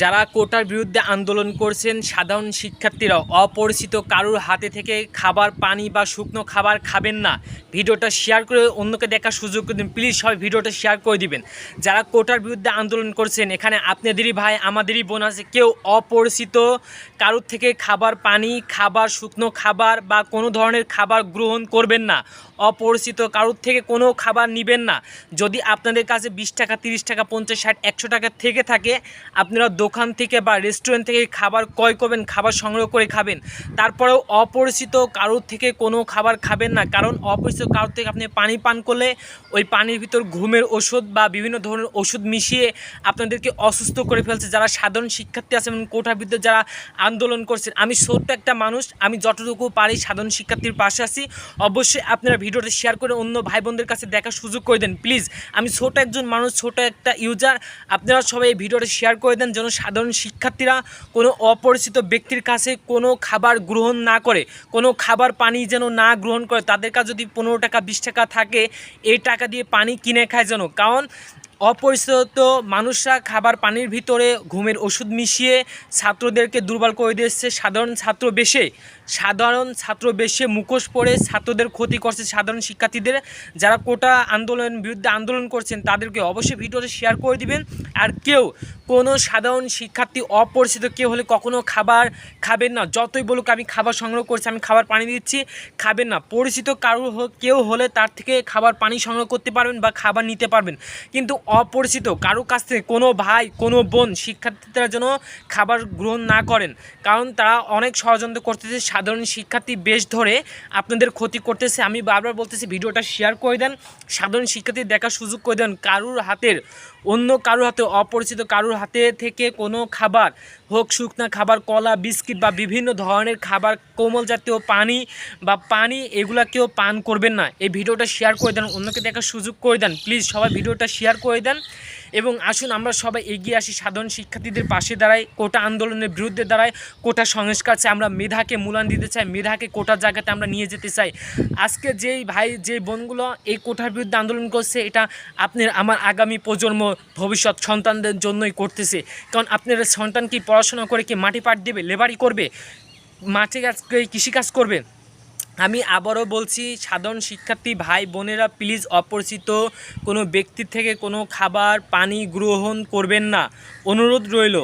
যারা কোটার বিরুদ্ধে আন্দোলন করছেন, সাধারণ শিক্ষার্থীরা, অপরিচিত কারুর হাতে থেকে খাবার, পানি বা শুকনো খাবার খাবেন না। ভিডিওটা শেয়ার করে অন্যকে দেখার সুযোগ করে দিন। প্লিজ সবাই ভিডিওটা শেয়ার করে দিবেন। যারা কোটার বিরুদ্ধে আন্দোলন করছেন, এখানে আপনাদেরই ভাই, আমাদেরই বোন আছে, কেউ অপরিচিত কারুর থেকে খাবার, পানি, খাবার, শুকনো খাবার বা কোনো ধরনের খাবার গ্রহণ করবেন না। অপরিচিত, কারুর থেকে কোনো খাবার নেবেন না। যদি আপনাদের কাছে বিশ টাকা, তিরিশ টাকা, পঞ্চাশ, ষাট, একশো টাকা থেকে থাকে, আপনারা দোকান থেকে বা রেস্টুরেন্ট থেকে খাবার ক্রয় করবেন, খাবার সংগ্রহ করে খাবেন। তারপরেও অপরিচিত, কারোর থেকে কোনো খাবার খাবেন না। কারণ অপরিচিত কারোর থেকে আপনি পানি পান করলে ওই পানির ভিতর ঘুমের ওষুধ বা বিভিন্ন ধরনের ওষুধ মিশিয়ে আপনাদেরকে অসুস্থ করে ফেলছে। যারা সাধারণ শিক্ষার্থী আছেন বিরুদ্ধে যারা আন্দোলন করছেন, আমি ছোট্ট একটা মানুষ, আমি যতটুকু পারি সাধারণ শিক্ষার্থীর পাশে আছি। অবশ্যই আপনারা ভিডিওটা শেয়ার করে অন্য ভাই বোনদের কাছে দেখার সুযোগ করে দেন। প্লিজ আমি ছোট একজন মানুষ, ছোট একটা ইউজার আপনারা সবাই এই ভিডিওটা শেয়ার করে দেন যেন সাধারণ শিক্ষার্থীরা কোনো অপরিচিত ব্যক্তির কাছে কোনো খাবার গ্রহণ না করে, কোনো খাবার পানি যেন না গ্রহণ করে। তাদের কাছে যদি পনেরো টাকা, বিশ টাকা থাকে, এই টাকা দিয়ে পানি কিনে খায় যেন। কারণ অপরিচিত মানুষরা খাবার পানির ভিতরে ঘুমের ওষুধ মিশিয়ে ছাত্রদেরকে দুর্বল করে দিচ্ছে সাধারণ ছাত্র বেশে। সাধারণ ছাত্র বেশে মুখোশ পড়ে ছাত্রদের ক্ষতি করছে সাধারণ শিক্ষার্থীদের। যারা কোটা আন্দোলন বিরুদ্ধে আন্দোলন করছেন, তাদেরকে অবশ্যই ভিডিওটা শেয়ার করে দিবেন। আর কেউ কোনো সাধারণ শিক্ষার্থী অপরিচিত কেউ হলে কখনো খাবার খাবেন না। যতই বলুক আমি খাবার সংগ্রহ করছি, আমি খাবার পানি দিচ্ছি, খাবেন না। পরিচিত কারও কেউ হলে তার থেকে খাবার পানি সংগ্রহ করতে পারবেন বা খাবার নিতে পারবেন। কিন্তু অপরিচিত কারও কাছ থেকে কোনো ভাই, কোনো বোন শিক্ষার্থীরা যেন খাবার গ্রহণ না করেন। কারণ তারা অনেক ষড়যন্ত্র করতেছে সাধারণ শিক্ষার্থী বেশ ধরে আপনাদের ক্ষতি করতেছে। আমি বারবার বলতেছি, ভিডিওটা শেয়ার করে দেন, সাধারণ শিক্ষার্থী দেখার সুযোগ করে দেন। কারুর হাতের, অন্য কারুর হাতে, অপরিচিত কারুর হাতে থেকে কোনো খাবার হোক, শুকনা খাবার, কলা, বিস্কিট বা বিভিন্ন ধরনের খাবার, কোমল জাতীয় পানি বা পানি, এগুলা কেউ পান করবেন না। এই ভিডিওটা শেয়ার করে দেন, অন্যকে দেখার সুযোগ করে দেন। প্লিজ সবাই ভিডিওটা শেয়ার করে দেন। এবং আসুন আমরা সবাই এগিয়ে আসি সাধারণ শিক্ষার্থীদের পাশে দাঁড়াই কোটা আন্দোলনের বিরুদ্ধে দাঁড়াই কোটা সংস্কার চাই, আমরা মেধাকে মূল্যায়ন দিতে চাই, মেধাকে কোটার জায়গাতে আমরা নিয়ে যেতে চাই। আজকে যেই ভাই যে বোনগুলো এই কোটার বিরুদ্ধে আন্দোলন করছে, এটা আপনার আমার আগামী প্রজন্ম ভবিষ্যৎ সন্তানদের জন্যই করতেছে। কারণ আপনার সন্তান কি পড়াশোনা করে কি মাটি পাট দেবে লেবারি করবে? মাঠে কাজ কৃষিকাজ করবে? আমি আবারও বলছি, সাধারণ শিক্ষার্থী ভাই, বোনেরা প্লিজ অপরিচিত কোনো ব্যক্তির থেকে কোনো খাবার, পানি গ্রহণ করবেন না। অনুরোধ রইল,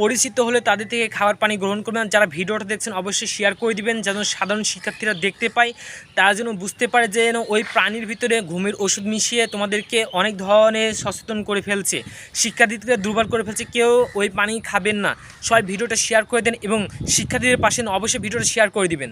পরিচিত হলে তাদের থেকে খাবার, পানি গ্রহণ করবেন যারা ভিডিওটা দেখছেন, অবশ্যই শেয়ার করে দিবেন, যেন সাধারণ শিক্ষার্থীরা দেখতে পায়। তারা যেন বুঝতে পারে যে যেন ওই প্রাণীর ভিতরে ঘুমের ওষুধ মিশিয়ে তোমাদেরকে অনেক ধরনের সচেতন করে ফেলছে। শিক্ষার্থীদের দুর্বল করে ফেলছে, কেউ ওই পানি খাবেন না। সবাই ভিডিওটা শেয়ার করে দেন এবং শিক্ষার্থীদের পাশে অবশ্যই ভিডিওটা শেয়ার করে দিবেন।